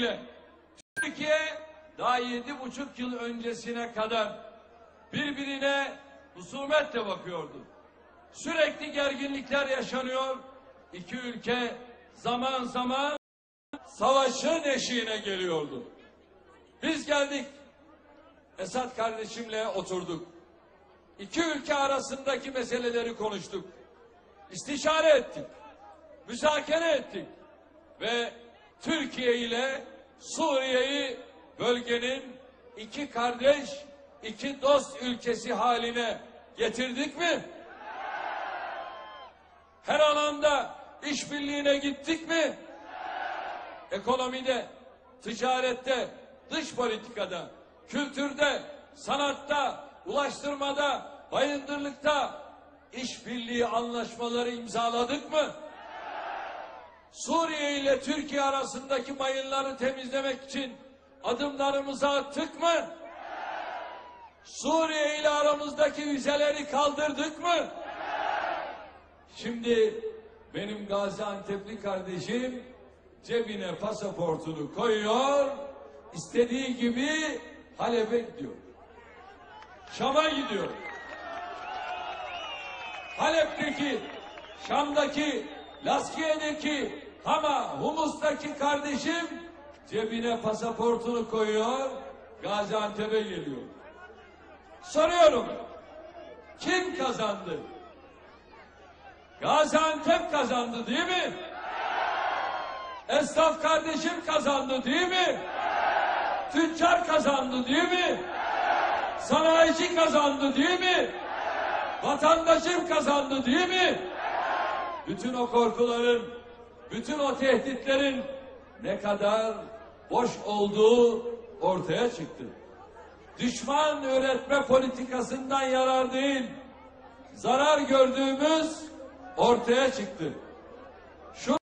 ile Türkiye daha yedi buçuk yıl öncesine kadar birbirine husumetle bakıyordu. Sürekli gerginlikler yaşanıyor. İki ülke zaman zaman savaşın eşiğine geliyordu. Biz geldik. Esat kardeşimle oturduk. İki ülke arasındaki meseleleri konuştuk. İstişare ettik. Müzakere ettik. Ve Türkiye ile Suriye'yi bölgenin iki kardeş, iki dost ülkesi haline getirdik mi? Her alanda işbirliğine gittik mi? Ekonomide, ticarette, dış politikada, kültürde, sanatta, ulaştırmada, bayındırlıkta işbirliği anlaşmaları imzaladık mı? Suriye ile Türkiye arasındaki mayınları temizlemek için adımlarımızı attık mı? Suriye ile aramızdaki vizeleri kaldırdık mı? Şimdi benim Gaziantep'li kardeşim cebine pasaportunu koyuyor, istediği gibi Halep'e gidiyor. Şam'a gidiyor. Halep'teki, Şam'daki, Laskiye'deki, Hama, Humus'taki kardeşim cebine pasaportunu koyuyor, Gaziantep'e geliyor. Soruyorum, kim kazandı? Gaziantep kazandı değil mi? Esnaf kardeşim kazandı değil mi? Tüccar kazandı değil mi? Sanayici kazandı değil mi? Vatandaşım kazandı değil mi? Bütün o korkuların, bütün o tehditlerin ne kadar boş olduğu ortaya çıktı. Düşman öğretme politikasından yarar değil, zarar gördüğümüz ortaya çıktı. Şu